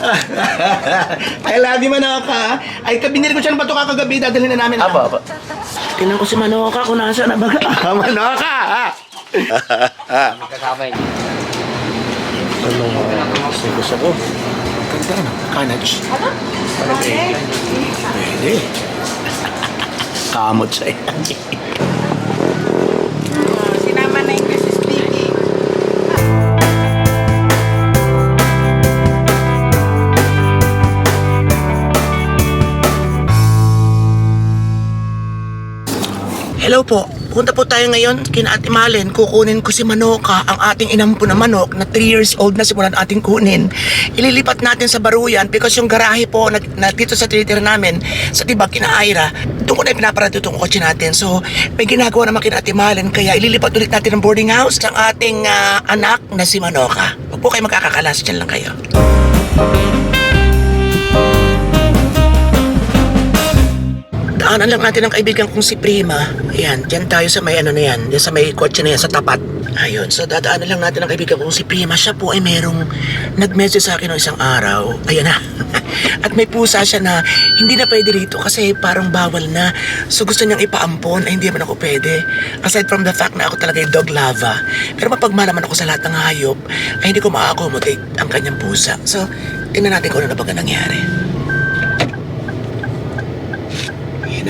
I love you, Manoka. Ay, binili ko siya ng batuka kagabi. Dadalhin na namin. Aba, aba. Tingnan ko si Manoka kung nasa na baga. Ah, Manoka! Kasama yun. Anong uh, gusto ko? Ganda na. Kanaj. Ano? Pwede. Kamot sa'yo. Hello po. Punta po tayo ngayon kina Ate Malen. Kukunin ko si Manoka, ang ating inampo na manok na 3 years old na simulan ating kunin. Ililipat natin sa Baruyan because yung garahe po na, na dito sa tinitir namin sa Tibag kina Aira, doon ko na ipinaparado itong kotse natin. So, may ginagawa naman kina Ate Malen kaya ililipat ulit natin ang boarding house ng ating ah, anak na si Manoka. Huwag po kayo magkakakalas, dyan lang kayo. Daanan lang natin ang kaibigan kong si Prima. Ayan, dyan tayo sa may ano na yan. Dyan sa may kotse na yan, sa tapat. Ayun, so dadaanan lang natin ang kaibigan kong si Prima. Siya po ay merong nag-message sa akin ng isang araw. Ayan na. At may pusa siya na hindi na pwede rito kasi parang bawal na. So gusto niyang ipaampon ay hindi man ako pwede. Aside from the fact na ako talaga yung dog lava. Pero mapagmahal naman ako sa lahat ng hayop, ay hindi ko ma-accommodate ang kanyang pusa. So, tingnan natin kung ano na baga nangyari.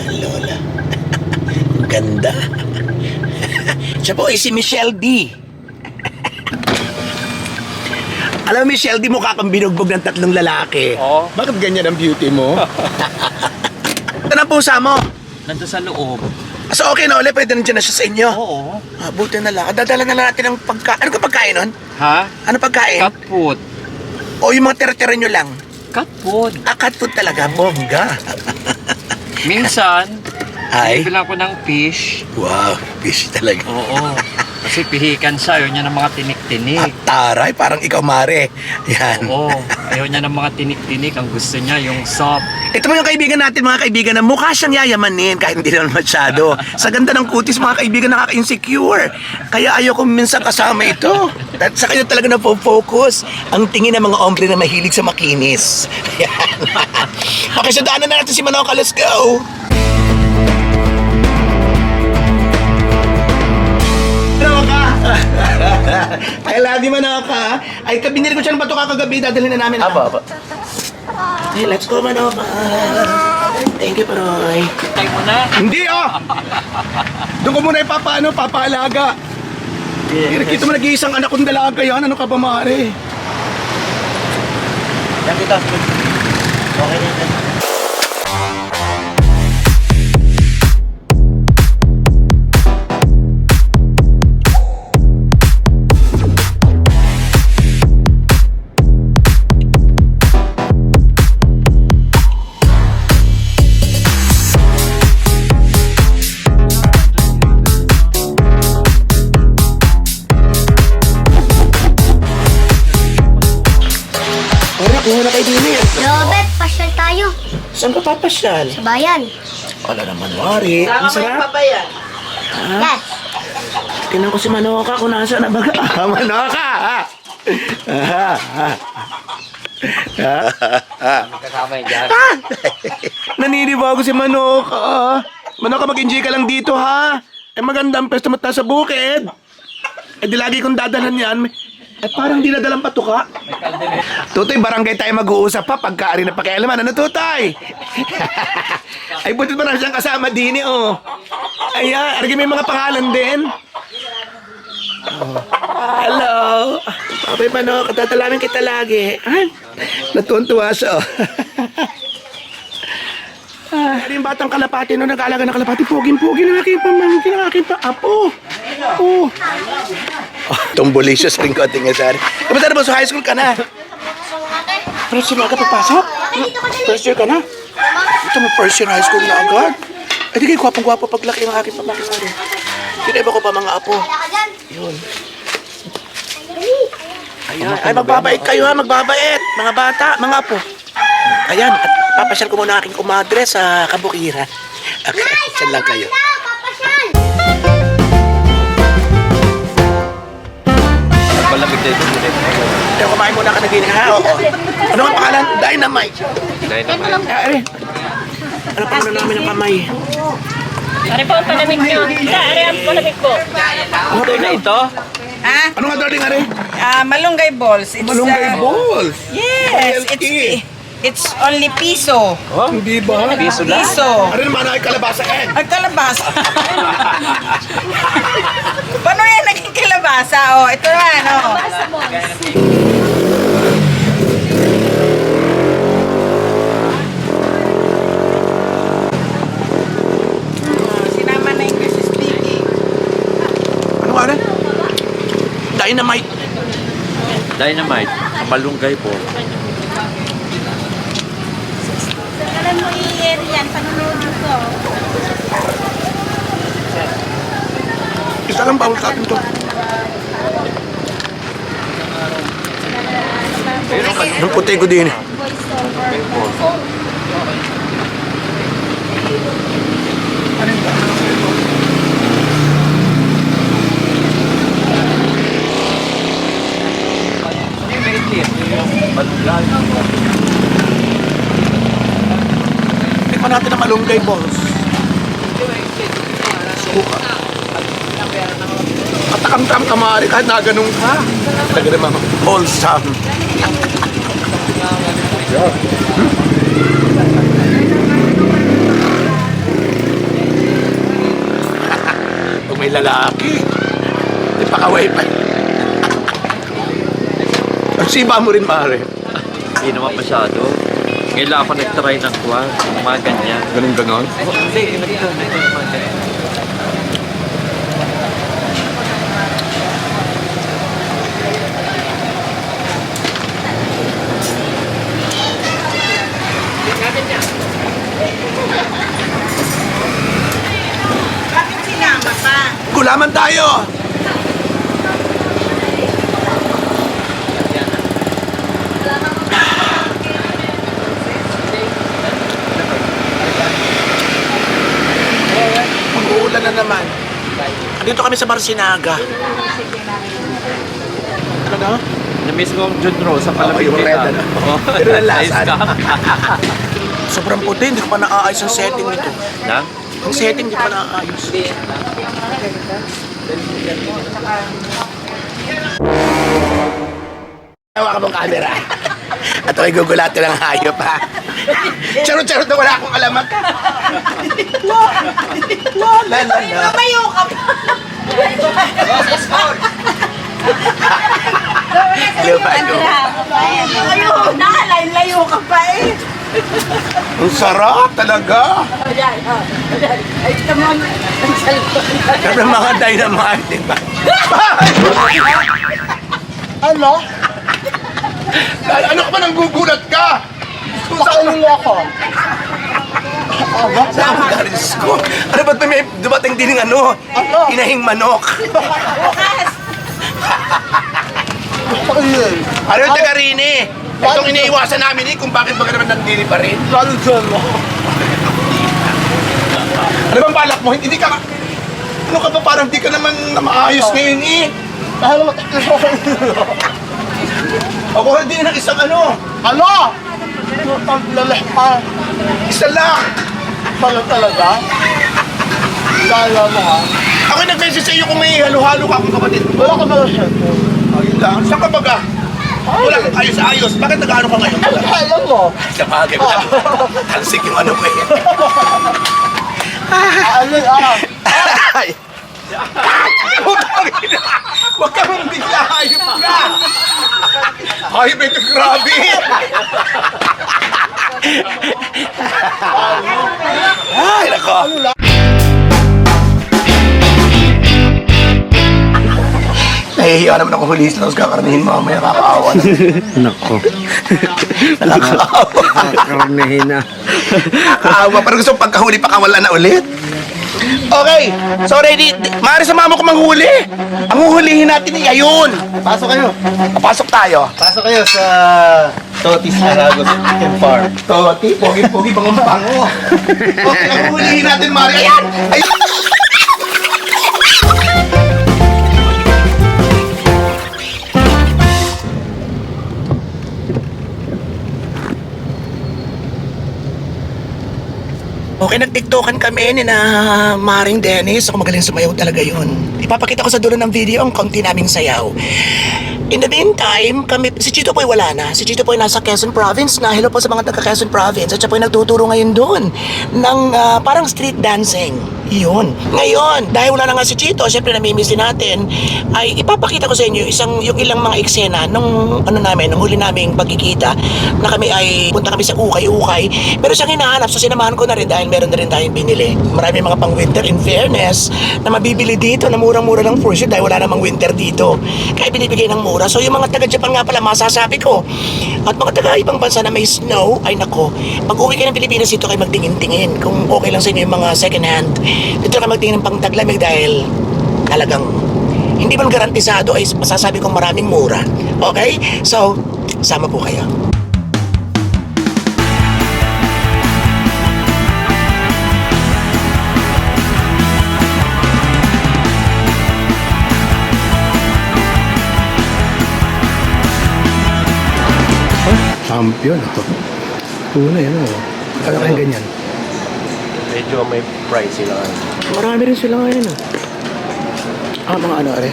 Ang lola. ang ganda. Siya po ay si Michelle D. Alam mo, Michelle, di mukha kang binugbog ng tatlong lalaki. Oo. Bakit ganyan ang beauty mo? Ito na pusa mo. Nandun sa loob. So okay na ulit, pwede na dyan na siya sa inyo. Oo. Ah, buti na lang. Dadala na lang natin ng pagkain. Ano ka pagkain nun? Ha? Ano pagkain? Cat food. O yung mga tira-tira nyo lang? Cat food. Ah, cat food talaga, bongga. Minsan, Ay. bibili ako ng fish. Wow, fish talaga. Oo. Kasi pihikan siya. Ayaw niya ng mga tinik-tinik. taray, parang ikaw, Mare. Yan. Oo. Ayaw niya ng mga tinik-tinik. Ang gusto niya yung soft. Ito mo yung kaibigan natin, mga kaibigan, na mukha siyang yayamanin kahit hindi naman masyado. Sa ganda ng kutis, mga kaibigan, nakaka-insecure. Kaya ayaw ko minsan kasama ito. At sa kanya talaga na-focus ang tingin ng mga ombre na mahilig sa makinis. Yan. okay, so daanan na natin si Manoka. Let's go! I love you, Manoka. Ay, binili ko siya ng batuka kagabi. Dadalhin na namin. Aba, aba. Hey, let's go, Manoka. Thank you, Paroy. Tayo mo na. Hindi, oh! Doon ko muna ipapaano, papaalaga. Yeah, Kita mo nag-iisang anak kong dalaga yan. Ano ka ba, Mare? Yan kita. Papasyal? Sa bayan. Wala naman, Mare. Ang sarap. Papayan. Yes. Tinan ko si Manoka kung nasa na baga. Ah, Manoka! Ah, ah, ah. Kasama yun dyan. Ah! Naninibago si Manoka. Manoka, mag-enjoy ka lang dito, ha? Eh, maganda ang pwesto mo sa bukid. Eh, di lagi kong dadalan yan. Eh, parang di nadalang patuka. Tutoy, barangay tayo mag-uusap pa pagkaari na pakialaman. Ano, Tutoy? Ay, butit pa na siyang kasama din, eh, oh. Ayan, argi may mga pangalan din. Oh. Hello. Papay pa no, katatalamin kita lagi. Ay, natuwan-tuwa siya. oh. Ah, yung batang kalapati no, nag-aalaga ng kalapati. Puging-pugi ng aking pamangkin, ng aking pa-apo. Oh. oh Tumbolicious rin ko ating asari. Kamusta na ba sa high school ka na? First year na agad pagpasok? First year ka na? Ito mo first year high school na agad? Eh di kayo gwapong-gwapo paglaki ng aking pamangkin. Kinaiba ko pa mga apo. Yun. Ayan. Ay, magbabait kayo ha, magbabait. Mga bata, mga apo. Ayan, at papasyal ko muna aking kumadre sa Kabukiran. Okay, saan lang kayo. Malamig dito. Pero kumain muna ka na din ha, oo. Ano ang pangalan? Dynamite. Dynamite. Are. Ano pa na namin ang kamay? Ari po ang palamig nyo. Ari ang palamig po. Ito na ito? Ah, Ano nga darling, are? ah, malunggay balls. It's, Malunggay ah, balls. Yes, it's. It's only piso. Oh, Hindi ba? piso lang. Piso. Ano naman ay kalabasa egg? Ang kalabasa. Paano yan naging kalabasa? Oh, ito naman, oh. Sinama na English speaking. Ano nga rin? Dynamite. Dynamite. Malunggay po. Alam mo, i-air yan. Panonood ko. Isa lang bawal sa atin to. Yung puti ko din. Natin ang malunggay balls. Suka. At takam-tam kamari kahit na ganun ka. Talaga naman wholesome. Pag may lalaki, di pa pa. Ang siba mo rin, Mare. Hindi naman masyado. Ngayon lang ako nag-try ng. Yung mga ganyan. Ganun ganon. Hindi, ito, yung mga ganyan. Gulaman tayo! Mag-uulan na naman. Dito kami sa Marcinaga. Ano na? Na-miss ko ang John Rose sa palamig yung red, ano? Oh, Pero nalasan. nice ka. Sobrang puti, hindi ko pa naaayos ang setting nito. Na? Ang setting hindi ko pa naaayos. Hawa ka mong camera. At ako'y gugulatin ng hayop ha. Charot-charot na wala akong alamat. La, la, la, la. Lumayo ka pa. Lumayo. Layo, nakalayo ka pa eh. Ang sarap talaga. Ay, tamang. Sabi mga dynamite, di ba? Ano? Ano ka ba nang gugulat ka? Pakalili ako. Saan ang garis ko? Ano ba't may dumating din ng ano? Inahing manok. Ano yung taga Rini? Itong iniiwasan namin eh, kung bakit baga naman nandili pa rin. Lalo dyan mo. Ano bang balak mo? Hindi ka... Ano ka ba parang di ka naman na maayos ngayon eh? Dahil matakit ako hindi ng isang ano, Ano? Paglaleh pa. isa lang. Pala talaga? Kala mo ha? Ako nag-message sa iyo kung may halo-halo ka akong kapatid. Wala ka ng cellphone? Ayun lang. Saan ka baga? Wala kang ayos-ayos. Bakit nag-ano ka ngayon? Ano alam mo? Sa bagay mo. Talsik yung ano ko eh. Ano ah? Ay! Huwag ka mong bigla, hayop ka! Hayop ito, grabe! Ay, nako! Nahihiya naman ako huli sa kakarnihin mamaya kakaawa na. Nako, Nakakaawa. karnehin na. Nakakaawa. Parang gusto pagkahuli pa kawala na ulit. Okay, so ready. Maaari sa mama ko manghuli. Ang huhulihin natin ay ayun. Pasok kayo. Papasok tayo. Pasok kayo sa Totis Aragos and Farm. Toti, pogi-pogi, bango-bango. Okay, ang huhulihin natin, Mari. Ayan! Ayan! Okay, nagtiktokan kami ni na Maring Dennis. Ako magaling sumayaw talaga yun. Ipapakita ko sa dulo ng video ang konti naming sayaw. In the meantime, kami, si Chito Poy wala na. Si Chito Poy nasa Quezon Province na. Hello po sa mga taga Quezon Province. At siya po'y nagtuturo ngayon doon ng ah, parang street dancing. Yun. Ngayon, dahil wala na nga si Chito, syempre namimiss din natin, ay ipapakita ko sa inyo isang, yung ilang mga eksena nung ano namin, nung huli naming pagkikita na kami ay punta kami sa ukay-ukay. Pero siyang hinahanap, so sinamahan ko na rin dahil meron na rin tayong binili. Marami mga pang winter in fairness na mabibili dito na murang-mura lang for sure dahil wala namang winter dito. Kaya binibigay ng mura. So yung mga taga-Japan nga pala, masasabi ko. At mga taga-ibang bansa na may snow, ay nako, pag uwi kayo ng Pilipinas dito kayo magtingin-tingin kung okay lang sa inyo yung mga second hand. Dito kayo magtingin ng pang taglamig dahil talagang hindi man garantisado ay masasabi kong maraming mura. Okay? So, sama po kayo. Champion ito. Una yun o. Kaya ganyan. Medyo may pricey lang. Marami rin sila ngayon ah. Ah, mga ano are.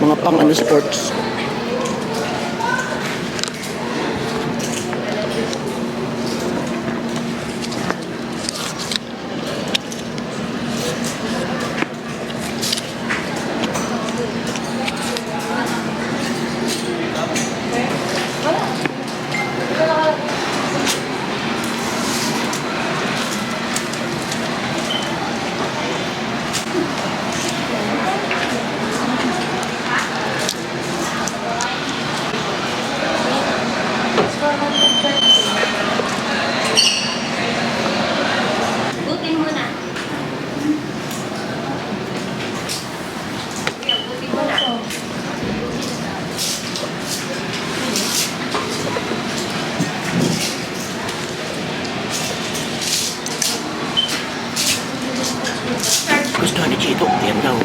Mga pang ano sports. Butin mo na. Butin mo na. Gusto ni Chito. Yan daw.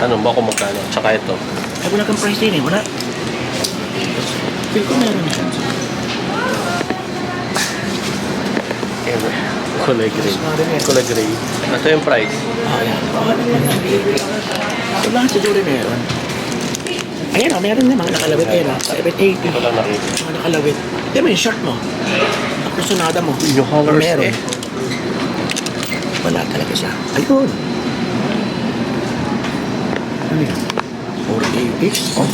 Ano ba kung magkano? Tsaka ito. Ay, wala kang price din eh. Wala. Feel ko meron siya. Kulay gray. Kulay gray. Ito yung price. Ah, yan. Wala siguro meron. Ayan o, meron naman nakalawit. Ayan o, 780. Wala nakita. Mga nakalawit. Di mo yung short mo. Ang kusunada mo. Yung colors meron. eh. Wala talaga siya. Ayun. Ano yun? 480. Oh,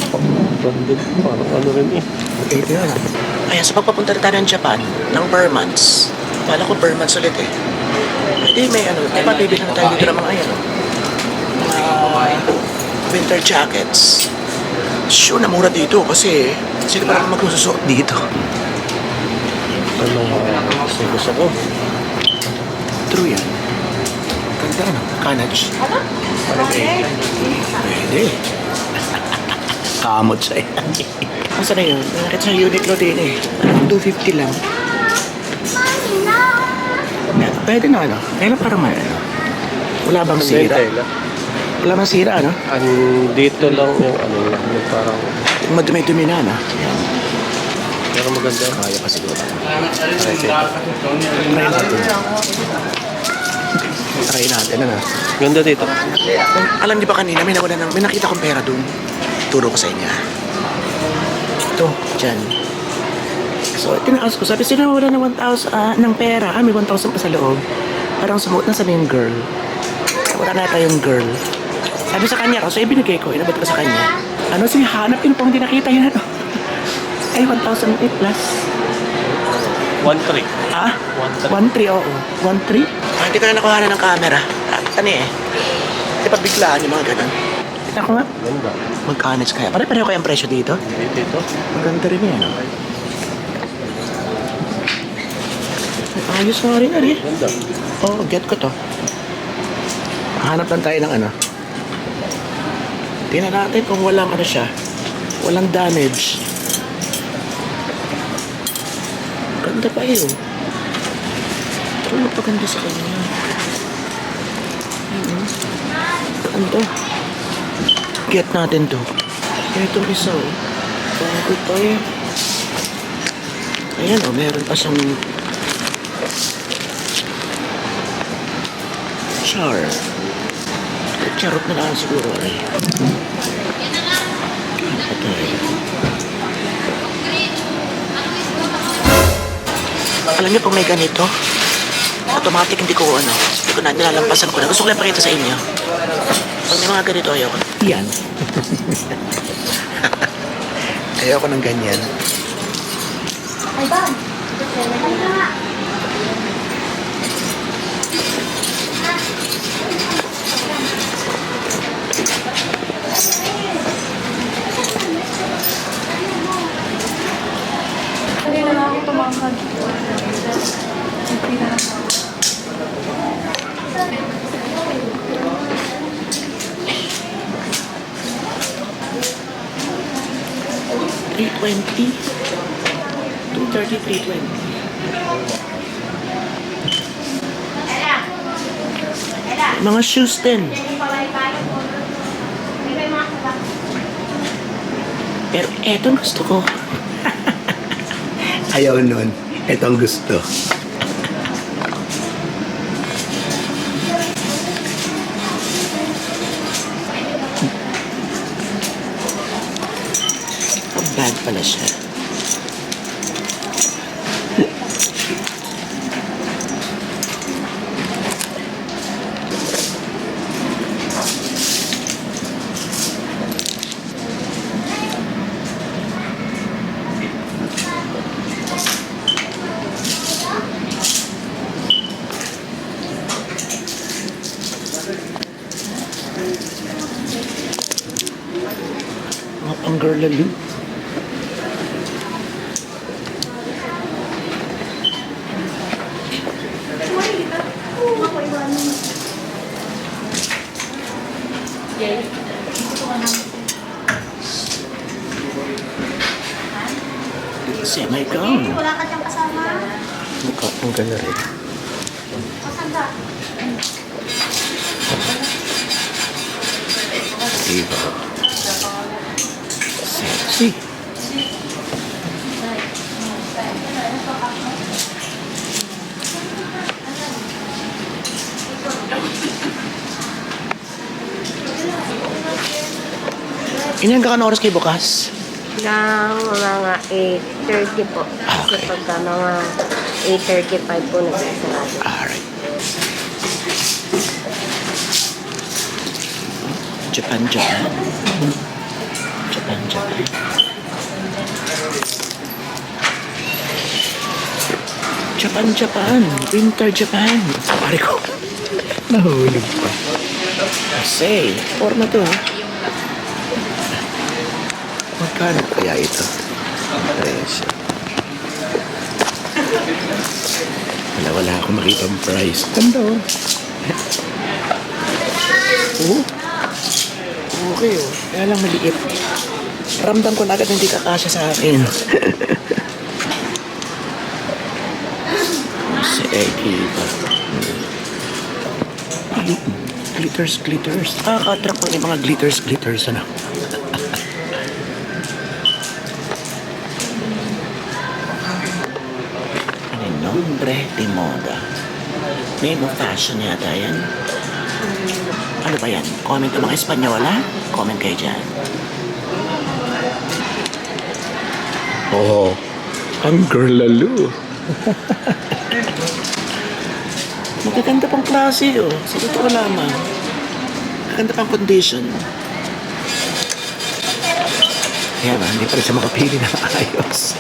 Branded. Parang ano rin eh. 80 na lang. Ayan, sa pagpapunta na tayo ng Japan, ng per months. Kala ko per months ulit eh. Hindi, may ano, eh, mabibili na tayo dito ng mga ayan, oh. Mga winter jackets. Sure na mura dito kasi sino pa naman magsusuot dito? Ano nga kasi gusto ko. True yan. Ganda ano? Kanaj. Ano? Pwede. Kamot yan. Asa na yun? Nakakit sa Uniqlo din eh. Ano, 250 lang. Pwede na ano? Kailan parang may ano? Wala bang Ang sira? tela. Wala bang sira ano? Ang dito lang yung ano lang. Yung parang... Madumi-dumi na ano? Pero maganda. Kaya pa siguro. Try Try natin. Try natin ano? Ganda dito. Alam niyo ba kanina, may nawala ng, may nakita kong pera doon. Turo ko sa inyo. ah. Ito, dyan. So, tinaas ko. Sabi, sino wala ng 1,000, ah, ng pera? Ah, may 1,000 pa sa loob. Parang sumuot na sabi yung girl. Wala na tayong girl. Sabi sa kanya ko, so ibinigay ko, inabot ko sa kanya. Ano, sige, hanap yun po, hindi nakita yun, ano. Ay, 1,000 eh, plus. 1-3. Ah? 1-3. 1-3, oo. 1-3? Ah, hindi ko na nakuha ng camera. Ah, ano eh. Di ba biglaan yung mga ganun? Tignan ko nga. Magkano kaya? Pare-pareho kayang presyo dito? Dito ito. Maganda rin yan. ah. Ayos nga rin, Ari. Ganda. Oo, get ko to. Hanap lang tayo ng ano. Tingnan natin kung walang ano siya. Walang damage. Ganda pa yun. Pero napaganda sa kanya. Ayun. Ano to? Get natin to. Itong isa oh. Bago pa eh. Ayan oh, meron pa siyang char. Charot na lang siguro eh. Okay. Alam niyo kung may ganito, automatic hindi ko ano, hindi ko na nilalampasan ko na. Gusto ko lang pakita sa inyo. Pag may mga ganito, ayoko. Yan. ayoko ng ganyan. Three 320. Mga shoes din. Pero eto gusto ko. Ayaw nun. Etong gusto. Bad pala siya. Mga pang-girl lalo. Semi-gown. Wala ka dyan kasama. Mukha pang gala Ilan ka oras kayo bukas? Ng mga 8.30 po. Kasi Okay. pagka mga 8.35 po nagsasarado. Alright. Japan, Japan. Japan, Japan. Japan, Japan. Winter Japan. Pare ko. Nahulog pa. Kasi, forma to. ah. Magkano kaya ito? Presyo. Wala, wala akong makita price. Ganda oh. Oo. Okay oh. Kaya lang maliit. Ramdam ko na agad hindi kakasya sa akin. si Eki ba? Glitters, glitters. Ah, katrap ko yung mga glitters, glitters. Ano? Nombre de moda? Name of fashion yata yan. Ano ba yan? Comment ng mga Espanyola? Comment kayo dyan. Oo. Oh, ang girl lalo. Magaganda pang klase oh. Sa totoo lamang. Magaganda pang condition. Kaya ba, hindi pa rin siya makapili na ayos.